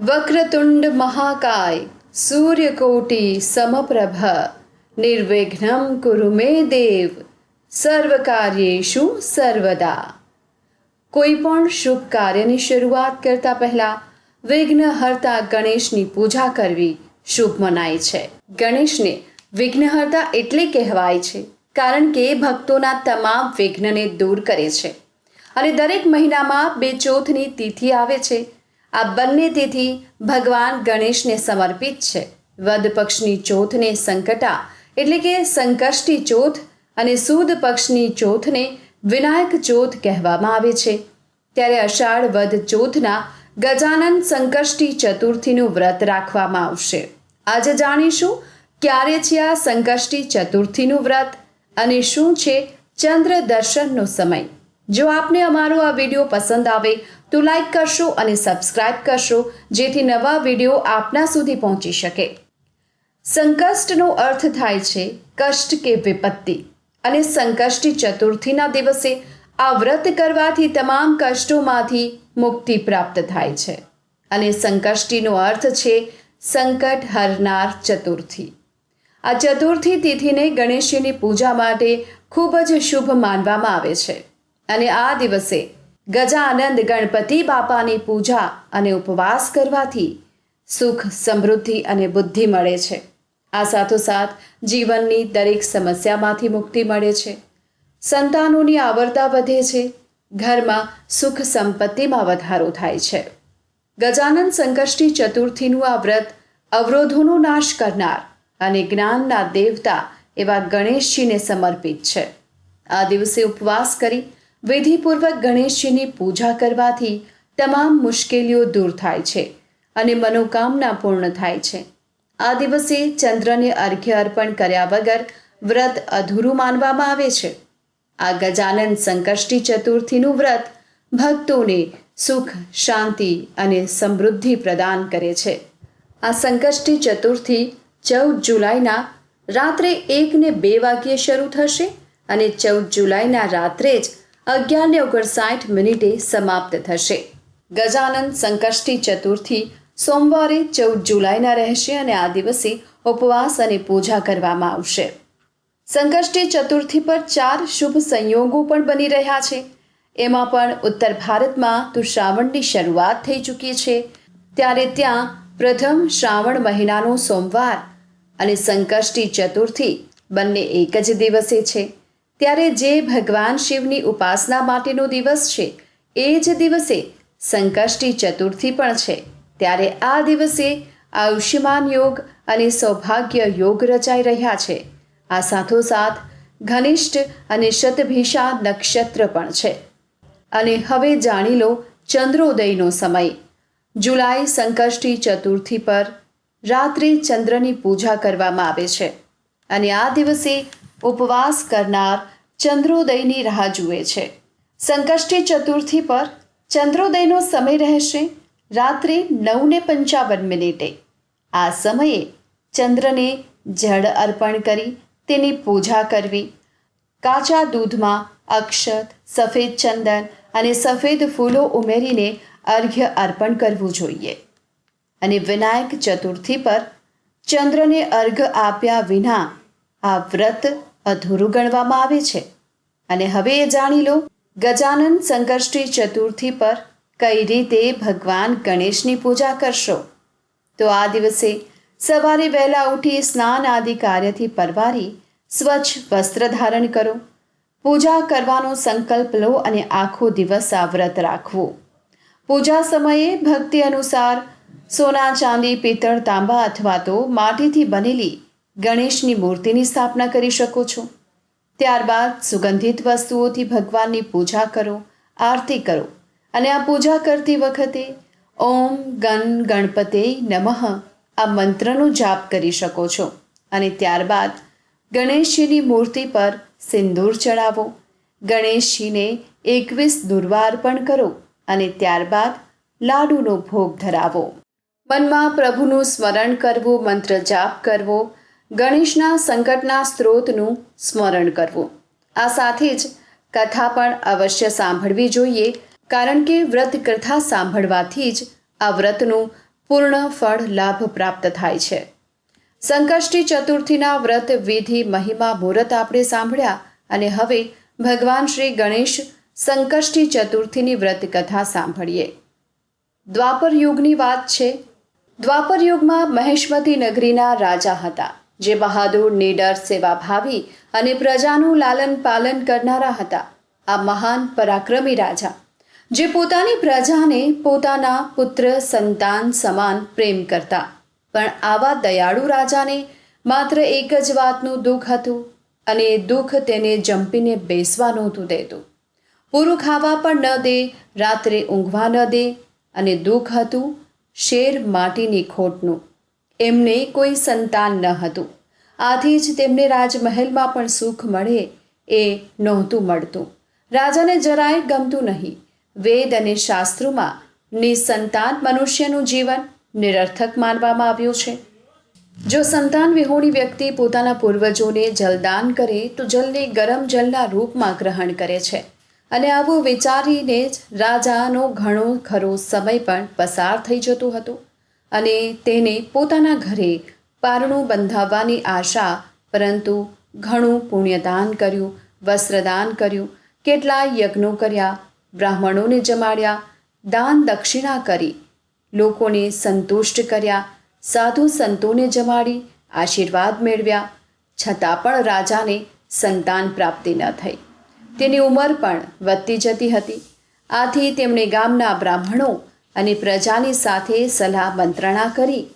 વક્રતુંડ મહાકાય સૂર્યકોટિ સમપ્રભ નિર્વિઘ્નમ કુરુ મે દેવ સર્વકાર્યેશુ સર્વદા કોઈ પણ શુભ કાર્યની શરૂઆત કરતા પહેલા વિઘ્નહર્તા ગણેશની પૂજા કરવી શુભ મનાય છે. ગણેશને વિઘ્નહર્તા એટલે કહેવાય છે, કારણ કે ભક્તોના તમામ વિઘ્નને દૂર કરે છે. અને દરેક મહિનામાં બે ચોથની તિથિ આવે છે આ બંને તિથિ ભગવાન ગણેશને સમર્પિત છે. વદ પક્ષની ચોથને સંકટા એટલે કે સંકષ્ટી ચોથ અને સુદ પક્ષની ચોથને વિનાયક ચોથ કહેવામાં આવે છે. ત્યારે અષાઢ વદ ચોથના ગજાનન સંકષ્ટી ચતુર્થીનું વ્રત રાખવામાં આવશે. આજે જાણીશું ક્યારે છે આ સંકષ્ટી ચતુર્થીનું વ્રત અને શું છે ચંદ્ર દર્શનનો સમય. જો આપને અમારો આ વીડિયો પસંદ આવે તો લાઈક કરશો અને સબસ્ક્રાઇબ કરશો, જેથી નવા વીડિયો આપના સુધી પહોંચી શકે. સંકષ્ટનો અર્થ થાય છે કષ્ટ કે વિપત્તિ અને સંકષ્ટી ચતુર્થીના દિવસે આ વ્રત કરવાથી તમામ કષ્ટોમાંથી મુક્તિ પ્રાપ્ત થાય છે. અને સંકષ્ટીનો અર્થ છે સંકટ હરનાર ચતુર્થી. આ ચતુર્થી તિથિને ગણેશજીની પૂજા માટે ખૂબ જ શુભ માનવામાં આવે છે. અને આ દિવસે ગજાનંદ ગણપતિ બાપાની પૂજા અને ઉપવાસ કરવાથી સુખ, સમૃદ્ધિ અને બુદ્ધિ મળે છે. આ સાથોસાથ જીવનની દરેક સમસ્યામાંથી મુક્તિ મળે છે. સંતાનોની આવરતા વધે છે. ઘરમાં સુખ સંપત્તિમાં વધારો થાય છે. ગજાનંદ સંકષ્ટી ચતુર્થીનું આ વ્રત અવરોધોનો નાશ કરનાર અને જ્ઞાનના દેવતા એવા ગણેશજીને સમર્પિત છે. આ દિવસે ઉપવાસ કરી વિધિપૂર્વક ગણેશજીની પૂજા કરવાથી તમામ મુશ્કેલીઓ દૂર થાય છે અને મનોકામના પૂર્ણ થાય છે. આ દિવસે ચંદ્રને અર્ઘ્ય અર્પણ કર્યા વગર વ્રત અધૂરું માનવામાં આવે છે. આ ગજાનંદ સંકષ્ટી ચતુર્થીનું વ્રત ભક્તોને સુખ, શાંતિ અને સમૃદ્ધિ પ્રદાન કરે છે. આ સંકષ્ટી ચતુર્થી ચૌદ જુલાઈના રાત્રે એકને બે વાગ્યે શરૂ થશે અને ચૌદ જુલાઈના રાત્રે જ અગિયારને ઓગણસાઠ મિનિટે સમાપ્ત થશે. ગજાનંદ સંકષ્ટી ચતુર્થી સોમવારે ચૌદ જુલાઈના રહેશે અને આ દિવસે ઉપવાસ અને પૂજા કરવામાં આવશે. સંકષ્ટી ચતુર્થી પર ચાર શુભ સંયોગો પણ બની રહ્યા છે. એમાં પણ ઉત્તર ભારતમાં તો શ્રાવણની શરૂઆત થઈ ચૂકી છે. ત્યારે ત્યાં પ્રથમ શ્રાવણ મહિનાનો સોમવાર અને સંકષ્ટી ચતુર્થી બંને એક જ દિવસે છે. ત્યારે જે ભગવાન શિવની ઉપાસના માટેનો દિવસ છે, એ જ દિવસે સંકષ્ટી ચતુર્થી પણ છે. ત્યારે આ દિવસે આયુષ્યમાન યોગ અને સૌભાગ્ય યોગ રચાઈ રહ્યા છે. આ સાથોસાથ ઘનિષ્ઠ અને શતભિષા નક્ષત્ર પણ છે. અને હવે જાણી લો ચંદ્રોદયનો સમય. જુલાઈ સંકષ્ટી ચતુર્થી પર રાત્રે ચંદ્રની પૂજા કરવામાં આવે છે. અને આ દિવસે ઉપવાસ કરનાર ચંદ્રોદયની રાહ જુએ છે. સંકષ્ટી ચતુર્થી પર ચંદ્રોદયનો સમય રહેશે રાત્રે નવને પંચાવન મિનિટે. આ સમયે ચંદ્રને જળ અર્પણ કરી તેની પૂજા કરવી, કાચા દૂધમાં અક્ષત, સફેદ ચંદન અને સફેદ ફૂલો ઉમેરીને અર્ઘ્ય અર્પણ કરવું જોઈએ. અને વિનાયક ચતુર્થી પર ચંદ્રને અર્ઘ આપ્યા વિના આ વ્રત અધૂરું ગણવામાં આવે છે. અને હવે એ જાણી લો, ગજાનન સંકષ્ટી ચતુર્થી પર કઈ રીતે ભગવાન ગણેશની પૂજા કરશો? તો આ દિવસે સવારે વહેલા ઉઠી સ્નાન આદિ કાર્યથી પરવારી સ્વચ્છ વસ્ત્ર ધારણ કરો. પૂજા કરવાનો સંકલ્પ લો અને આખો દિવસ આ વ્રત રાખવો. પૂજા સમયે ભક્તિ અનુસાર સોના, ચાંદી, પિત્તળ, તાંબા અથવા તો માટીથી બનેલી ગણેશની મૂર્તિની સ્થાપના કરી શકો છો. ત્યારબાદ સુગંધિત વસ્તુઓથી ભગવાનની પૂજા કરો, આરતી કરો અને આ પૂજા કરતી વખતે ઓમ ગણ ગણપતે નમઃ આ મંત્રનો જાપ કરી શકો છો. અને ત્યારબાદ ગણેશજીની મૂર્તિ પર સિંદૂર ચડાવો. ગણેશજીને એકવીસ દુર્વા અર્પણ કરો અને ત્યારબાદ લાડુનો ભોગ ધરાવો. મનમાં પ્રભુનું સ્મરણ કરવું, મંત્ર જાપ કરવો ગણેશના સંકટના સ્ત્રોતનું સ્મરણ કરવું. આ સાથે જ કથા પણ અવશ્ય સાંભળવી જોઈએ, કારણ કે વ્રત કથા સાંભળવાથી જ આ વ્રતનું પૂર્ણ ફળ લાભ પ્રાપ્ત થાય છે. સંકષ્ટી ચતુર્થીના વ્રત વિધિ મહિમા મુહૂર્ત આપણે સાંભળ્યા અને હવે ભગવાન શ્રી ગણેશ સંકષ્ટી ચતુર્થીની વ્રત કથા સાંભળીએ. દ્વાપર યુગની વાત છે. દ્વાપર યુગમાં મહેશમતી નગરીના રાજા હતા. જે બહાદુર, નીડર, સેવાભાવી અને પ્રજાનું લાલન પાલન કરનારા હતા. આ મહાન પરાક્રમી રાજા, જે પોતાની પ્રજાને પોતાના પુત્ર, સંતાન સમાન પ્રેમ કરતા. પણ આવા દયાળુ રાજાને માત્ર એક જ વાતનું દુઃખ હતું અને એ દુઃખ તેને જંપીને બેસવા નહોતું દેતું. પૂરું ખાવા પણ ન દે, રાત્રે ઊંઘવા ન દે અને દુઃખ હતું શેર માટીની ખોટનું. એમને કોઈ સંતાન ન હતું. આથી જ તેમને રાજમહેલમાં પણ સુખ મળે એ નહોતું મળતું. રાજાને જરાય ગમતું નહીં. વેદ અને શાસ્ત્રોમાં નિસંતાન મનુષ્યનું જીવન નિરર્થક માનવામાં આવ્યું છે. જો સંતાન વિહોણી વ્યક્તિ પોતાના પૂર્વજોને જલદાન કરે, તો જલને ગરમ જલના રૂપમાં ગ્રહણ કરે છે. અને આવું વિચારીને જ રાજાનો ઘણો ખરો સમય પણ પસાર થઈ જતો હતો. અને તેને પોતાના ઘરે પારણું બંધાવવાની આશા, પરંતુ ઘણું પુણ્યદાન કર્યું, વસ્ત્રદાન કર્યું, કેટલાય યજ્ઞો કર્યા, બ્રાહ્મણોને જમાડ્યા, દાન દક્ષિણા કરી, લોકોને સંતુષ્ટ કર્યા, સાધુ સંતોને જમાડી, આશીર્વાદ મેળવ્યા, છતાં પણ રાજાને સંતાન પ્રાપ્તિ ન થઈ. તેની ઉંમર પણ વધતી જતી હતી. આથી તેમણે ગામના બ્રાહ્મણો અને પ્રજાની સાથે સલાહ મંત્રણા કરી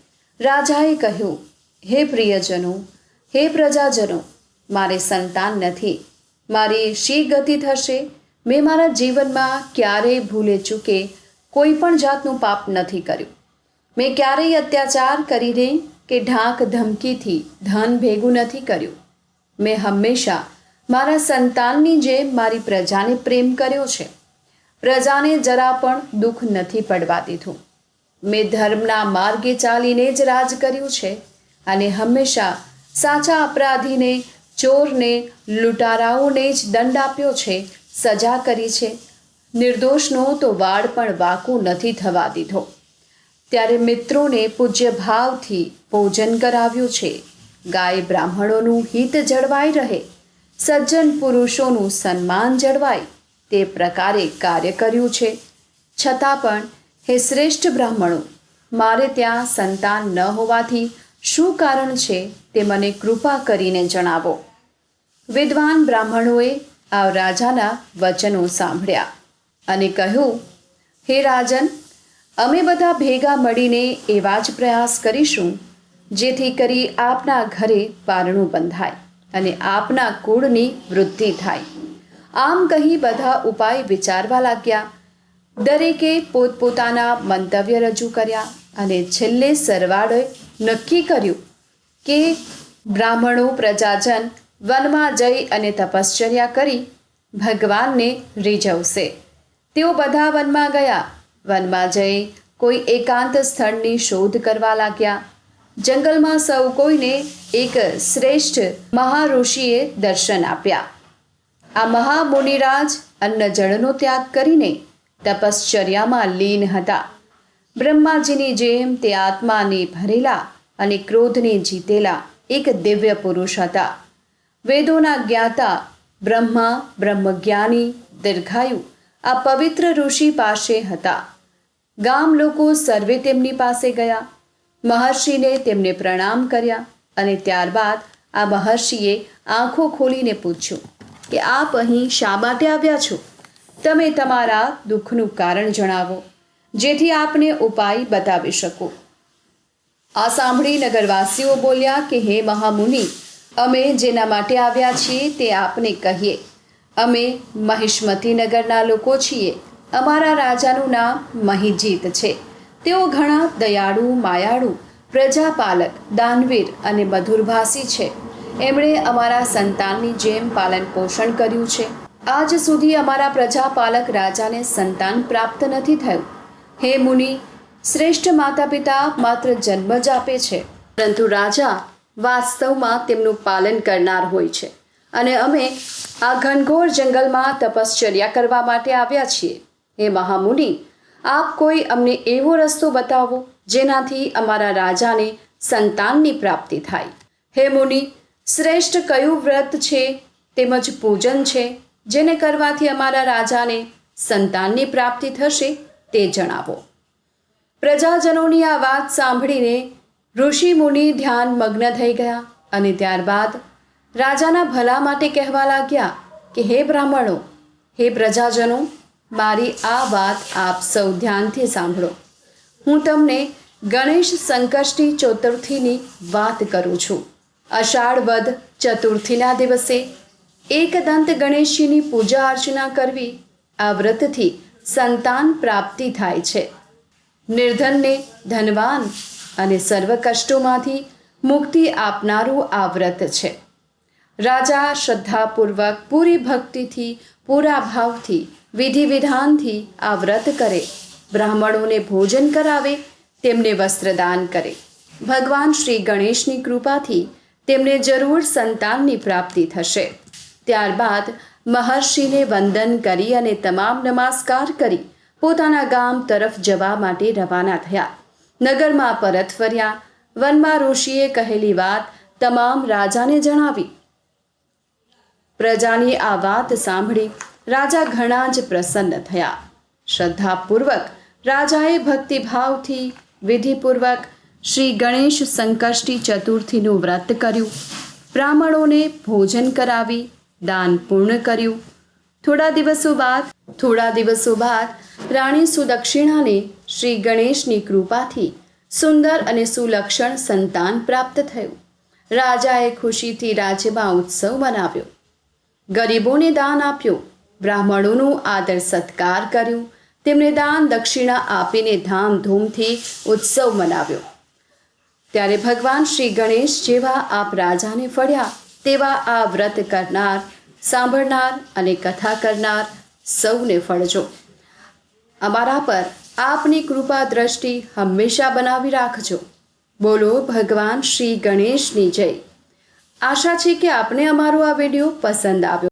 રાજાએ કહ્યું, હે પ્રિયજનો, હે પ્રજાજનો, મારે સંતાન નથી. મારી શી ગતિ થશે? મેં મારા જીવનમાં ક્યારેય ભૂલે ચૂકે કોઈ પણ જાતનું પાપ નથી કર્યું. મેં ક્યારેય અત્યાચાર કરીને કે ઢાંક ધમકીથી ધન ભેગું નથી કર્યું. મેં હંમેશા મારા સંતાનની જેમ મારી પ્રજાને પ્રેમ કર્યો છે. પ્રજાને જરા પણ દુઃખ નથી પડવા દીધું. મેં ધર્મના માર્ગે ચાલીને જ રાજ કર્યું છે અને હંમેશા સાચા અપરાધીને, ચોરને, લૂંટારાઓને જ દંડ આપ્યો છે, સજા કરી છે. નિર્દોષનો તો વાળ પણ વાકું નથી થવા દીધો. ત્યારે મિત્રોને પૂજ્ય ભાવથી ભોજન કરાવ્યું છે. ગાય બ્રાહ્મણોનું હિત જળવાઈ રહે. સજ્જન પુરુષોનું સન્માન જળવાય. તે પ્રકારે કાર્ય કર્યું છે. છતાં પણ હે શ્રેષ્ઠ બ્રાહ્મણો, મારે ત્યાં સંતાન ન હોવાથી શું કારણ છે તે મને કૃપા કરીને જણાવો. વિદ્વાન બ્રાહ્મણોએ આ રાજાના વચનો સાંભળ્યા અને કહ્યું, હે રાજન, અમે બધા ભેગા મળીને એવા જ પ્રયાસ કરીશું, જેથી કરી આપના ઘરે પારણું બંધાય અને આપના કુળની વૃદ્ધિ થાય. આમ કહી બધા ઉપાય વિચારવા લાગ્યા. દરેકે પોતપોતાના મંતવ્ય રજૂ કર્યા અને છેલ્લે સરવાળોએ નક્કી કર્યું કે બ્રાહ્મણો પ્રજાજન વનમાં જઈ અને તપશ્ચર્યા કરી ભગવાનને રીઝવશે. તેઓ બધા વનમાં ગયા. વનમાં જઈ કોઈ એકાંત સ્થળની શોધ કરવા લાગ્યા. જંગલમાં સૌ કોઈને એક શ્રેષ્ઠ મહાઋષિએ દર્શન આપ્યા. આ મહામુનિરાજ અન્ન જળનો ત્યાગ કરીને તપશ્ચર્યામાં લીન હતા. બ્રહ્માજીની જેમ તે આત્માને ભરેલા અને ક્રોધને જીતેલા એક દિવ્ય પુરુષ હતા. વેદોના જ્ઞાતા બ્રહ્મા, બ્રહ્મજ્ઞાની, દીર્ઘાયુ આ પવિત્ર ઋષિ પાસે હતા. ગામ લોકો સર્વે તેમની પાસે ગયા. મહર્ષિને તેમને પ્રણામ કર્યા અને ત્યારબાદ આ મહર્ષિએ આંખો ખોલીને પૂછ્યું કે આપ અહીં શા માટે આવ્યા છો? તમે તમારા દુઃખનું કારણ જણાવો, જેથી આપને ઉપાય બતાવી શકો. આ સાંભળી નગરવાસીઓ બોલ્યા કે, હે મહામુનિ, અમે જેના માટે આવ્યા છીએ તે આપને કહીએ. અમે મહિષ્મતી નગરના લોકો છીએ. અમારા રાજાનું નામ મહિજીત છે. તેઓ ઘણા દયાળુ, માયાળુ, પ્રજાપાલક, દાનવીર અને મધુરભાષી છે. એમણે અમારા સંતાનની જેમ પાલન પોષણ કર્યું છે. આજ સુધી અમારા પ્રજાપાલક રાજાને સંતાન પ્રાપ્ત નથી થયું. હે મુનિ, શ્રેષ્ઠ માતા પિતા માત્ર જન્મ જ આપે છે. પરંતુ રાજા વાસ્તવમાં તેમનું પાલન કરનાર હોય છે. અને અમે આ ઘનઘોર જંગલમાં તપશ્ચર્યા કરવા માટે આવ્યા છીએ. હે મહામુનિ, આપ કોઈ અમને એવો રસ્તો બતાવો જેનાથી અમારા રાજાને સંતાનની પ્રાપ્તિ થાય. હે મુનિ શ્રેષ્ઠ કયું વ્રત છે તેમજ પૂજન છે જેને કરવાથી અમારા રાજાને સંતાનની પ્રાપ્તિ થશે તે જણાવો. પ્રજાજનોની આ વાત સાંભળીને ઋષિ મુનિ ધ્યાન મગ્ન થઈ ગયા અને ત્યારબાદ રાજાના ભલા માટે કહેવા લાગ્યા કે, હે બ્રાહ્મણો, હે પ્રજાજનો, મારી આ વાત આપ સૌ ધ્યાનથી સાંભળો. હું તમને ગણેશ સંકષ્ટી ચતુર્થીની વાત કરું છું. અષાઢ વદ ચતુર્થીના દિવસે એકદંત ગણેશજીની પૂજા અર્ચના કરવી આ વ્રતથી સંતાન પ્રાપ્તિ થાય છે. નિર્ધનને ધનવાન અને સર્વ કષ્ટોમાંથી મુક્તિ આપનારું આ વ્રત છે. રાજા શ્રદ્ધાપૂર્વક પૂરી ભક્તિથી, પૂરા ભાવથી વિધિ વિધાનથી આ વ્રત કરે. બ્રાહ્મણોને ભોજન કરાવે, તેમને વસ્ત્રદાન કરે. ભગવાન શ્રી ગણેશની કૃપાથી તેમને જરૂર સંતાનની પ્રાપ્તિ થશે. ત્યારબાદ મહર્ષિને વંદન કરી અને તમામ નમસ્કાર કરી પોતાના ગામ તરફ જવા માટે રવાના થયા. નગરમાં પરત ફર્યા. વનમાં ઋષિએ કહેલી વાત તમામ રાજાને જણાવી. પ્રજાની આ વાત સાંભળી રાજા ઘણા જ પ્રસન્ન થયા. શ્રદ્ધાપૂર્વક રાજાએ ભક્તિભાવથી, વિધિપૂર્વક શ્રી ગણેશ સંકષ્ટી ચતુર્થીનું વ્રત કર્યું. બ્રાહ્મણોને ભોજન કરાવી, દાન પૂર્ણ કર્યું. થોડા દિવસો બાદ, થોડા દિવસો બાદ રાણી સુદક્ષિણાને શ્રી ગણેશની કૃપાથી સુંદર અને સુલક્ષણ સંતાન પ્રાપ્ત થયું. રાજાએ ખુશીથી રાજ્યમાં ઉત્સવ મનાવ્યો. ગરીબોને દાન આપ્યું. બ્રાહ્મણોનું આદર સત્કાર કર્યું. તેમને દાન દક્ષિણા આપીને ધામધૂમથી ઉત્સવ મનાવ્યો. ત્યારે ભગવાન શ્રી ગણેશ જેવા આપ રાજાને ફળ્યા, તેવા આ વ્રત કરનાર, સાંભળનાર અને કથા કરનાર સૌને ફળજો. અમારા પર આપની કૃપા દ્રષ્ટિ હંમેશા બનાવી રાખજો. બોલો ભગવાન શ્રી ગણેશની જય. આશા છે કે આપને અમારો આ વીડિયો પસંદ આવ્યો